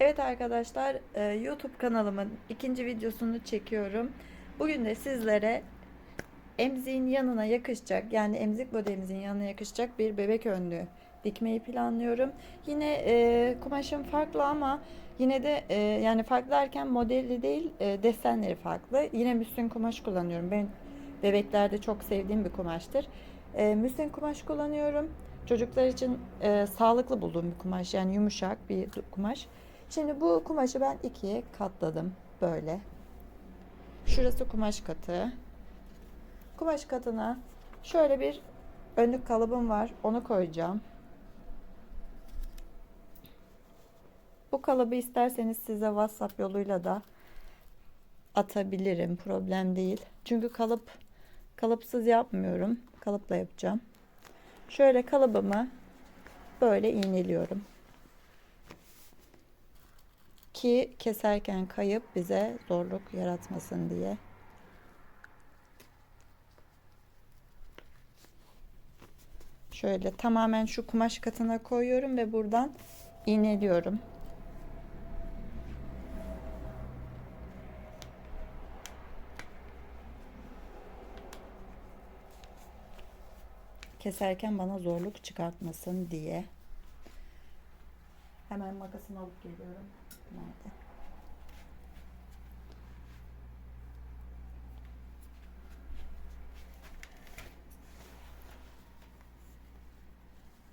Evet arkadaşlar, e, YouTube kanalımın ikinci videosunu çekiyorum. Bugün de sizlere emziğin yanına yakışacak, yani emzik modelimizin yanına yakışacak bir bebek önlüğü dikmeyi planlıyorum. Yine e, kumaşım farklı ama yine de e, yani farklı derken modeli değil, e, desenleri farklı. Yine müslin kumaş kullanıyorum. Ben bebeklerde çok sevdiğim bir kumaştır. E, müslin kumaş kullanıyorum. Çocuklar için e, sağlıklı bulduğum bir kumaş, yani yumuşak bir kumaş. Şimdi bu kumaşı ben ikiye katladım böyle. Şurası kumaş katı. Kumaş katına şöyle bir önlük kalıbım var. Onu koyacağım. Bu kalıbı isterseniz size WhatsApp yoluyla da atabilirim. Problem değil. Çünkü kalıp kalıpsız yapmıyorum. Kalıpla yapacağım. Şöyle kalıbımı böyle iğneliyorum ki keserken kayıp bize zorluk yaratmasın diye. Şöyle tamamen şu kumaş katına koyuyorum ve buradan iğneliyorum. Keserken bana zorluk çıkartmasın diye. Hemen makasını alıp geliyorum. Nerede?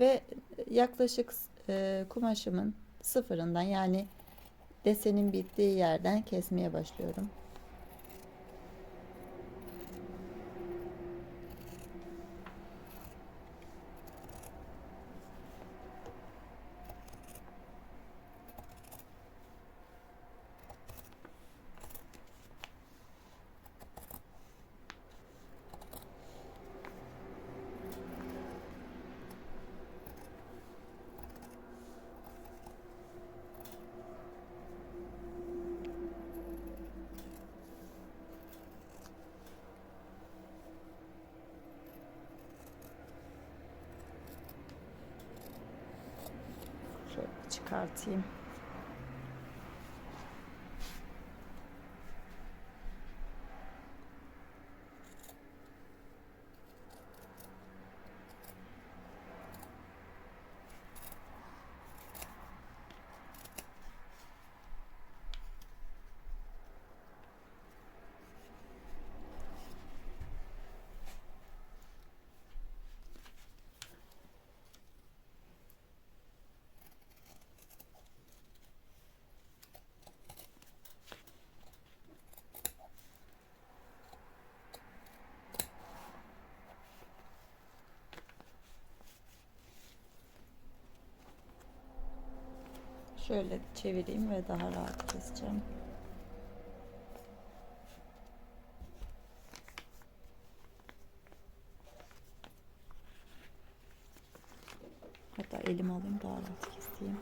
Ve yaklaşık e, kumaşımın sıfırından yani desenin bittiği yerden kesmeye başlıyorum. Çıkartayım. Şöyle çevireyim ve daha rahat keseceğim. Hatta elim alayım daha rahat keseyim.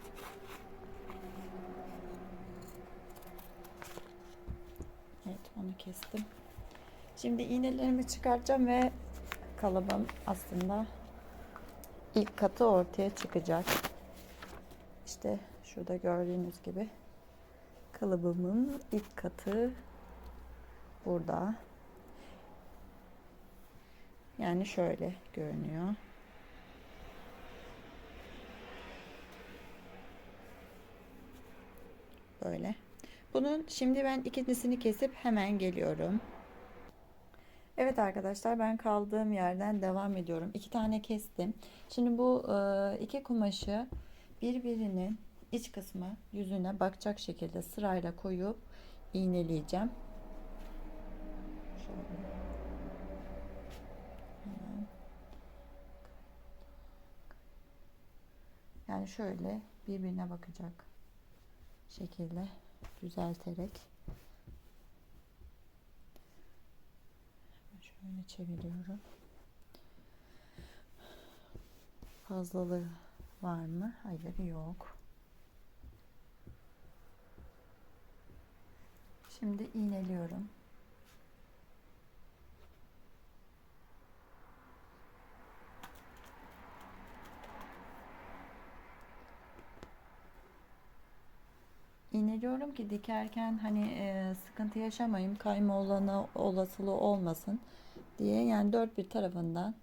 Evet onu kestim. Şimdi iğnelerimi çıkartacağım ve kalıbım aslında ilk katı ortaya çıkacak. İşte şurada gördüğünüz gibi kalıbımın ilk katı burada. Yani şöyle görünüyor. Böyle. Bunun şimdi ben ikincisini kesip hemen geliyorum. Evet arkadaşlar ben kaldığım yerden devam ediyorum. İki tane kestim. Şimdi bu iki kumaşı birbirinin iç kısmı yüzüne bakacak şekilde sırayla koyup iğneleyeceğim. Yani şöyle birbirine bakacak şekilde düzelterek şöyle çeviriyorum. Fazlalığı var mı? Hayır yok. Şimdi iğneliyorum. iğneliyorum ki dikerken hani e, sıkıntı yaşamayayım, kayma olanı olasılığı olmasın diye. Yani dört bir tarafından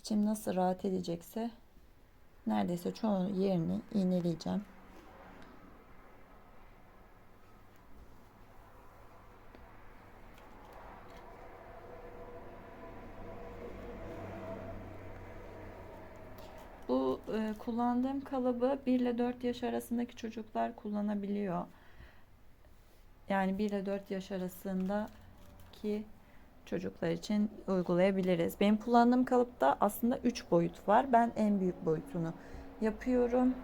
içim nasıl rahat edecekse neredeyse çoğu yerini iğneleyeceğim. Bu e, kullandığım kalıbı 1 ile 4 yaş arasındaki çocuklar kullanabiliyor. Yani 1 ile 4 yaş arasındaki çocuklar için uygulayabiliriz. Benim kullandığım kalıpta aslında 3 boyut var. Ben en büyük boyutunu yapıyorum.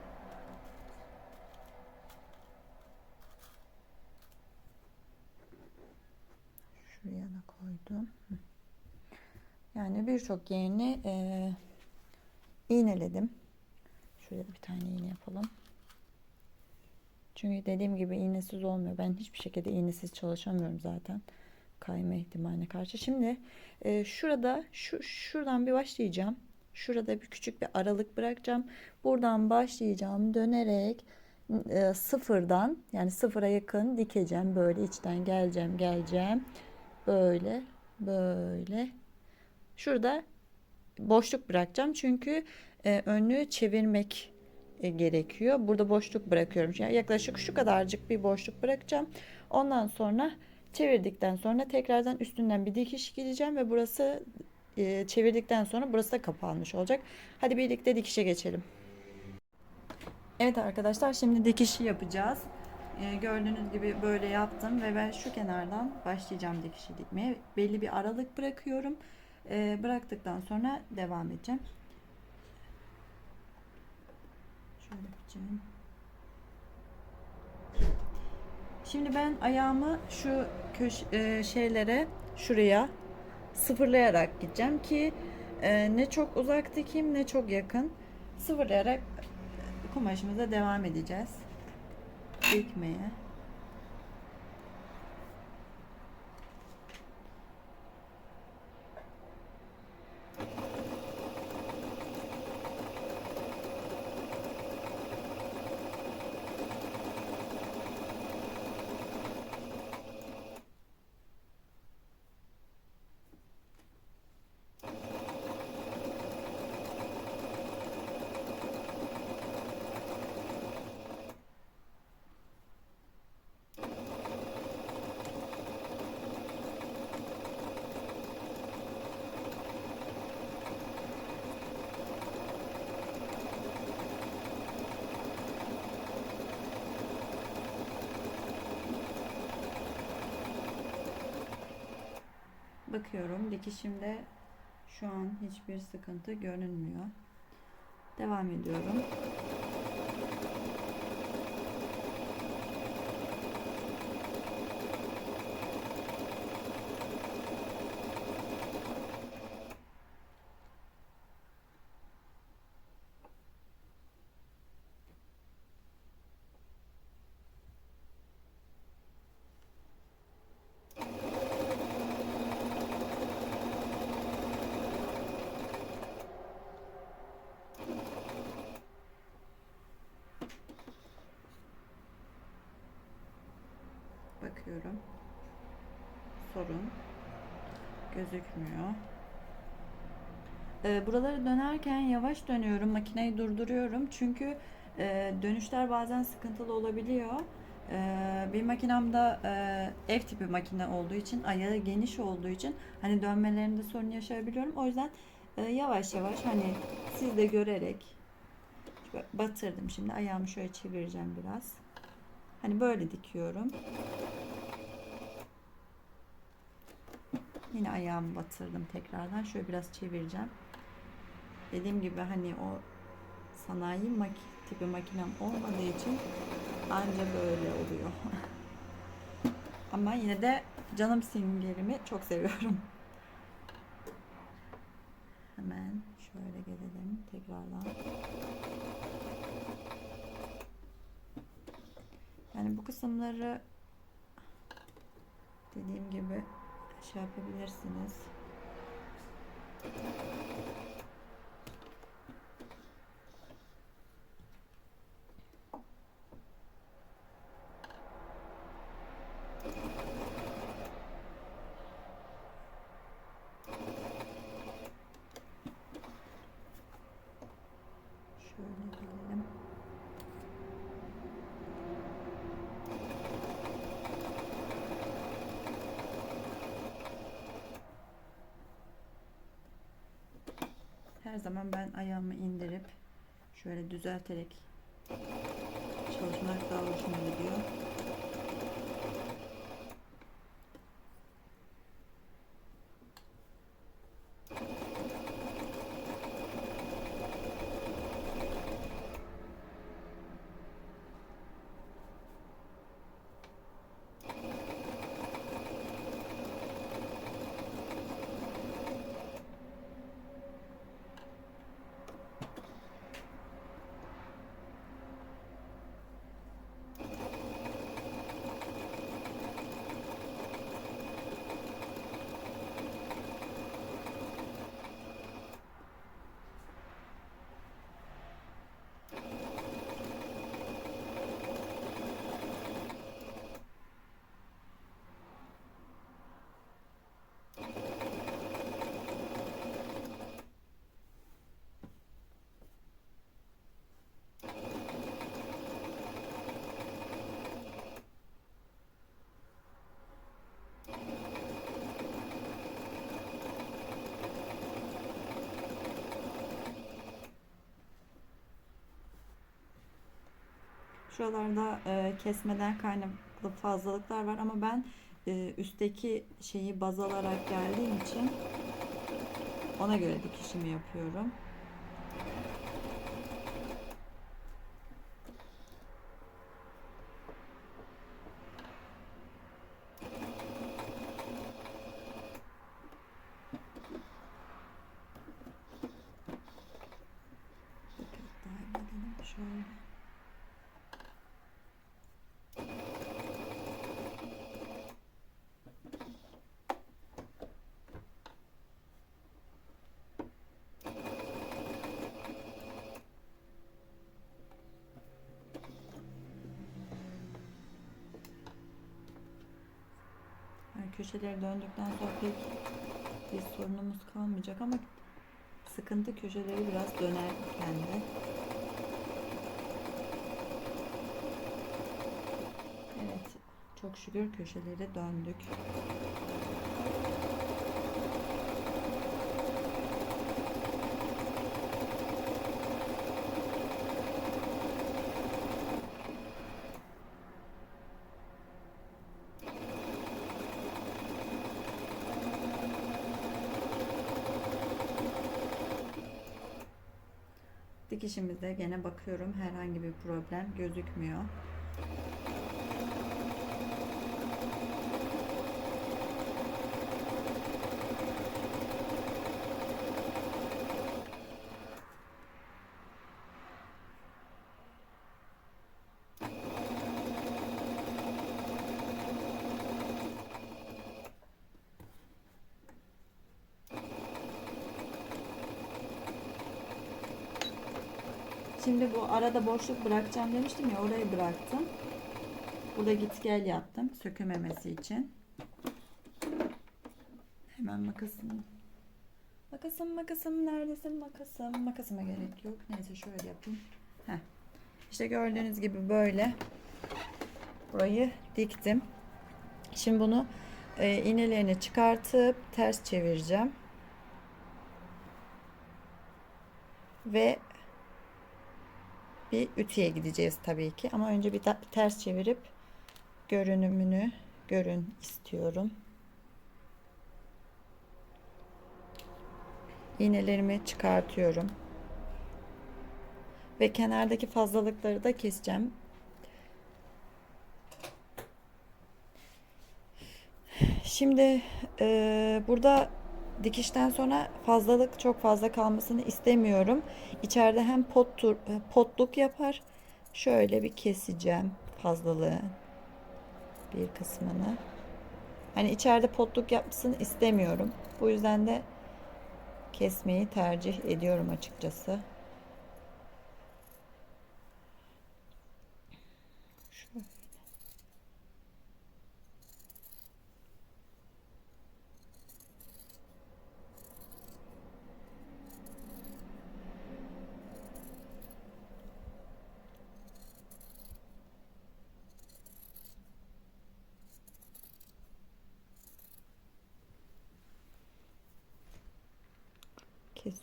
Şuraya da koydum. Yani birçok yerini e, iğneledim. Şuraya da bir tane iğne yapalım. Çünkü dediğim gibi iğnesiz olmuyor. Ben hiçbir şekilde iğnesiz çalışamıyorum zaten. Kayma ihtimaline karşı. Şimdi e, şurada şu şuradan bir başlayacağım. Şurada bir küçük bir aralık bırakacağım. Buradan başlayacağım dönerek e, sıfırdan yani sıfıra yakın dikeceğim. Böyle içten geleceğim geleceğim. Böyle böyle. Şurada boşluk bırakacağım. Çünkü e, önlüğü çevirmek e, gerekiyor. Burada boşluk bırakıyorum. Yani yaklaşık şu kadarcık bir boşluk bırakacağım. Ondan sonra çevirdikten sonra tekrardan üstünden bir dikiş gideceğim ve burası e, çevirdikten sonra burası da kapanmış olacak. Hadi birlikte dikişe geçelim. Evet arkadaşlar şimdi dikişi yapacağız. E, gördüğünüz gibi böyle yaptım ve ben şu kenardan başlayacağım dikişi dikmeye. Belli bir aralık bırakıyorum. E, bıraktıktan sonra devam edeceğim. Şöyle yapacağım. Şimdi ben ayağımı şu köş e, şeylere şuraya sıfırlayarak gideceğim ki e, ne çok uzak dikeyim ne çok yakın sıfırlayarak kumaşımıza devam edeceğiz dikmeye. Bakıyorum dikişimde şu an hiçbir sıkıntı görünmüyor. Devam ediyorum. Bakıyorum. Sorun gözükmüyor. Ee, buraları dönerken yavaş dönüyorum. Makineyi durduruyorum. Çünkü e, dönüşler bazen sıkıntılı olabiliyor. Ee, benim makinamda e, ev tipi makine olduğu için ayağı geniş olduğu için hani dönmelerinde sorun yaşayabiliyorum. O yüzden e, yavaş yavaş hani siz de görerek batırdım. Şimdi ayağımı şöyle çevireceğim biraz. Hani böyle dikiyorum. Yine ayağımı batırdım tekrardan. Şöyle biraz çevireceğim. Dediğim gibi hani o sanayi mak tipi makinem olmadığı için anca böyle oluyor. Ama yine de canım simgerimi çok seviyorum. Hemen şöyle gelelim tekrardan. Yani bu kısımları dediğim gibi şey yapabilirsiniz. her zaman ben ayağımı indirip şöyle düzelterek çalışmak daha hoşuma gidiyor. Şuralarda e, kesmeden kaynaklı fazlalıklar var ama ben e, üstteki şeyi baz alarak geldiğim için ona göre dikişimi yapıyorum. Şöyle. Yani köşeleri döndükten sonra pek bir sorunumuz kalmayacak ama sıkıntı köşeleri biraz dönerken de. Evet, çok şükür köşeleri döndük. Dikişimizde gene bakıyorum herhangi bir problem gözükmüyor. Şimdi bu arada boşluk bırakacağım demiştim ya orayı bıraktım. Burada git gel yaptım sökülmemesi için. Hemen makasım. Makasım makasım neredesin makasım? Makasıma gerek yok. Neyse şöyle yapayım. Heh. İşte gördüğünüz gibi böyle burayı diktim. Şimdi bunu e, iğnelerini çıkartıp ters çevireceğim. Ve bir ütüye gideceğiz tabii ki. Ama önce bir ters çevirip görünümünü görün istiyorum. İğnelerimi çıkartıyorum. Ve kenardaki fazlalıkları da keseceğim. Şimdi e, burada dikişten sonra fazlalık çok fazla kalmasını istemiyorum. İçeride hem pot tur, potluk yapar. Şöyle bir keseceğim fazlalığı bir kısmını. Hani içeride potluk yapmasını istemiyorum. Bu yüzden de kesmeyi tercih ediyorum açıkçası. Şöyle.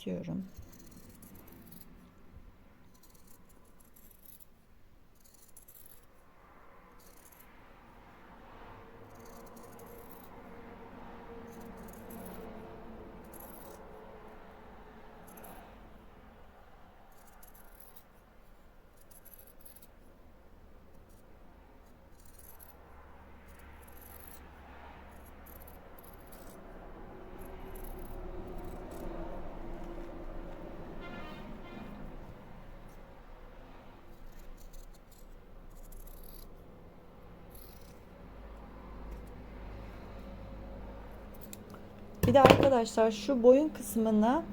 Kesiyorum. Bir de arkadaşlar şu boyun kısmına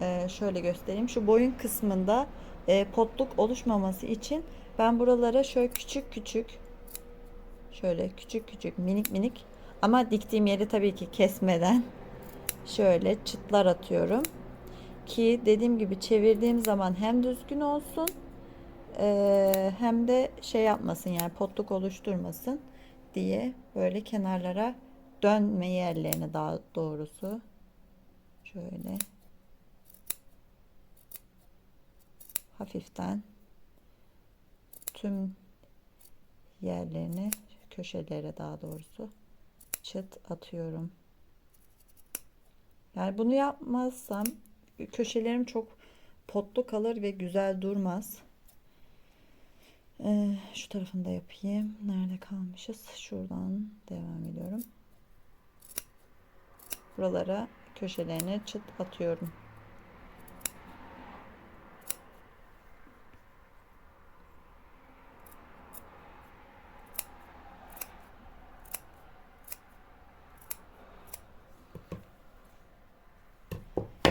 e, şöyle göstereyim. Şu boyun kısmında e, potluk oluşmaması için ben buralara şöyle küçük küçük şöyle küçük küçük minik minik ama diktiğim yeri tabii ki kesmeden şöyle çıtlar atıyorum ki dediğim gibi çevirdiğim zaman hem düzgün olsun e, hem de şey yapmasın yani potluk oluşturmasın diye böyle kenarlara dönme yerlerine daha doğrusu şöyle hafiften tüm yerlerine köşelere daha doğrusu çıt atıyorum. Yani bunu yapmazsam köşelerim çok potlu kalır ve güzel durmaz. Ee, şu tarafını da yapayım. Nerede kalmışız? Şuradan devam ediyorum. Buralara köşelerine çıt atıyorum.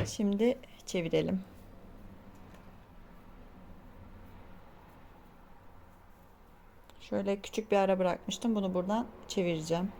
Şimdi çevirelim. Şöyle küçük bir ara bırakmıştım. Bunu buradan çevireceğim.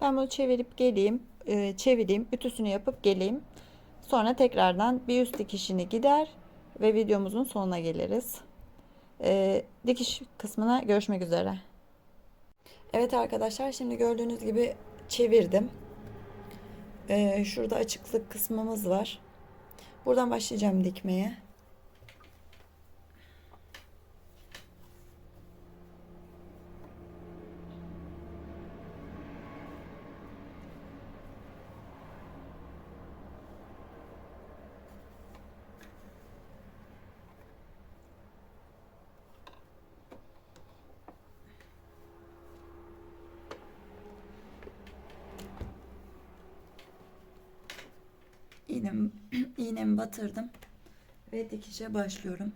Ben bunu çevirip geleyim, e, çevireyim, ütüsünü yapıp geleyim. Sonra tekrardan bir üst dikişini gider ve videomuzun sonuna geliriz. E, dikiş kısmına görüşmek üzere. Evet arkadaşlar şimdi gördüğünüz gibi çevirdim. E, şurada açıklık kısmımız var. Buradan başlayacağım dikmeye. İğnemi batırdım ve dikişe başlıyorum.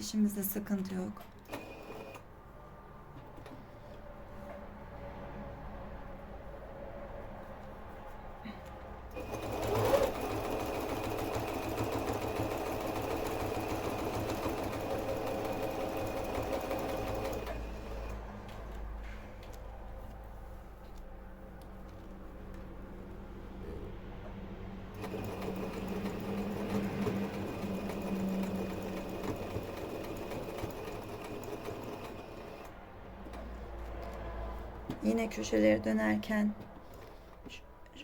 Dikişimizde sıkıntı yok. Yine köşeleri dönerken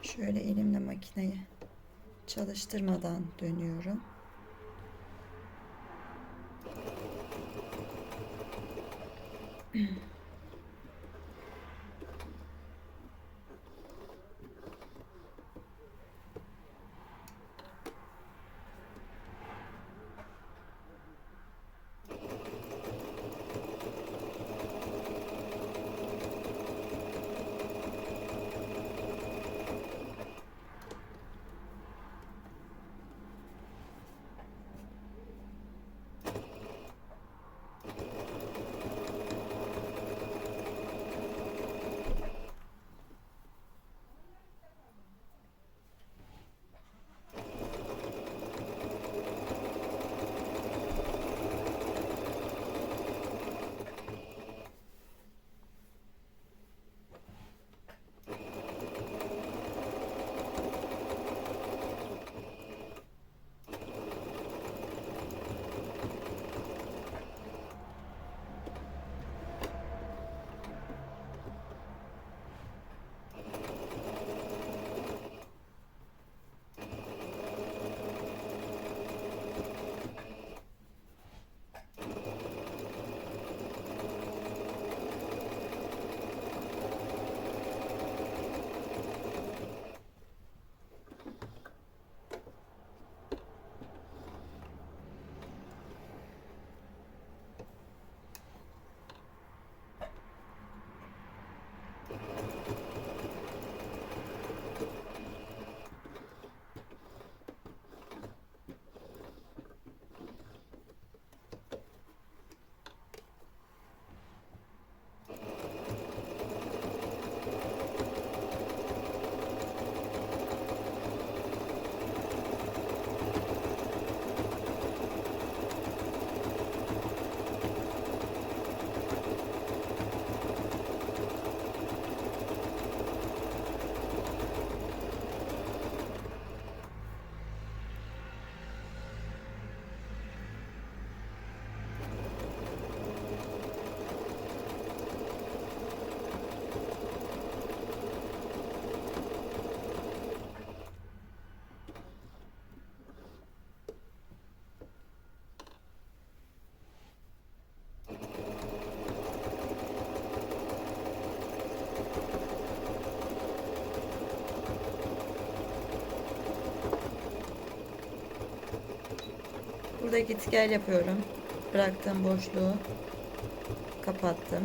şöyle elimle makineyi çalıştırmadan dönüyorum. Burada git gel yapıyorum. Bıraktığım boşluğu kapattım.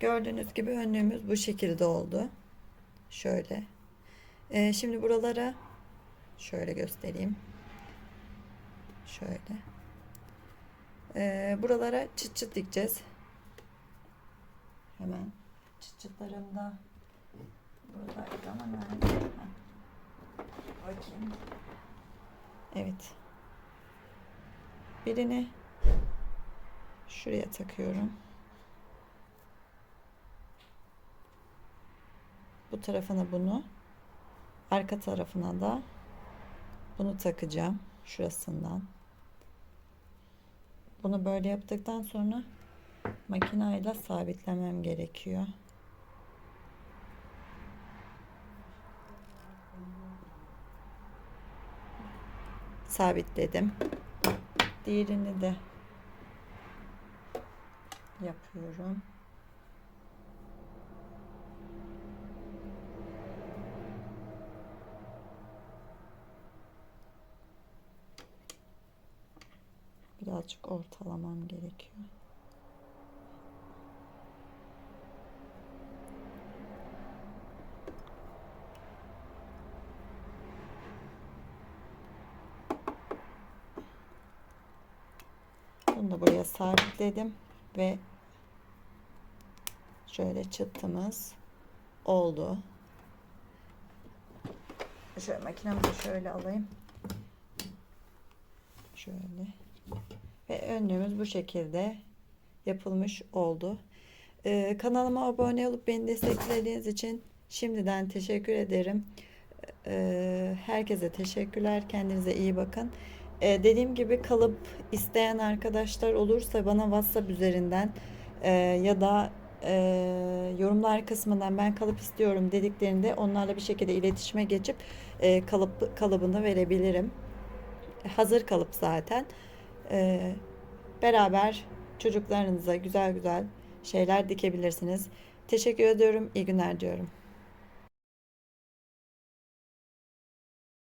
Gördüğünüz gibi önlüğümüz bu şekilde oldu. Şöyle. Ee, şimdi buralara şöyle göstereyim. Şöyle. Ee, buralara çıt çıt dikeceğiz. Hemen çıt çıtlarım da buradaydı ama nerede? Bakayım. Evet. Birini şuraya takıyorum. Bu tarafına bunu, arka tarafına da bunu takacağım şurasından. Bunu böyle yaptıktan sonra makinayla sabitlemem gerekiyor. Sabitledim. Diğerini de yapıyorum. Birazcık ortalamam gerekiyor. Bunu da buraya sabitledim ve şöyle çıttımız oldu. Şöyle makinemi de şöyle alayım. Şöyle. Ve önlüğümüz bu şekilde yapılmış oldu. Ee, kanalıma abone olup beni desteklediğiniz için şimdiden teşekkür ederim. Ee, herkese teşekkürler. Kendinize iyi bakın. Ee, dediğim gibi kalıp isteyen arkadaşlar olursa bana WhatsApp üzerinden e, ya da e, yorumlar kısmından ben kalıp istiyorum dediklerinde onlarla bir şekilde iletişime geçip e, kalıp kalıbını verebilirim. Hazır kalıp zaten. Ee, beraber çocuklarınıza güzel güzel şeyler dikebilirsiniz. Teşekkür ediyorum. İyi günler diyorum.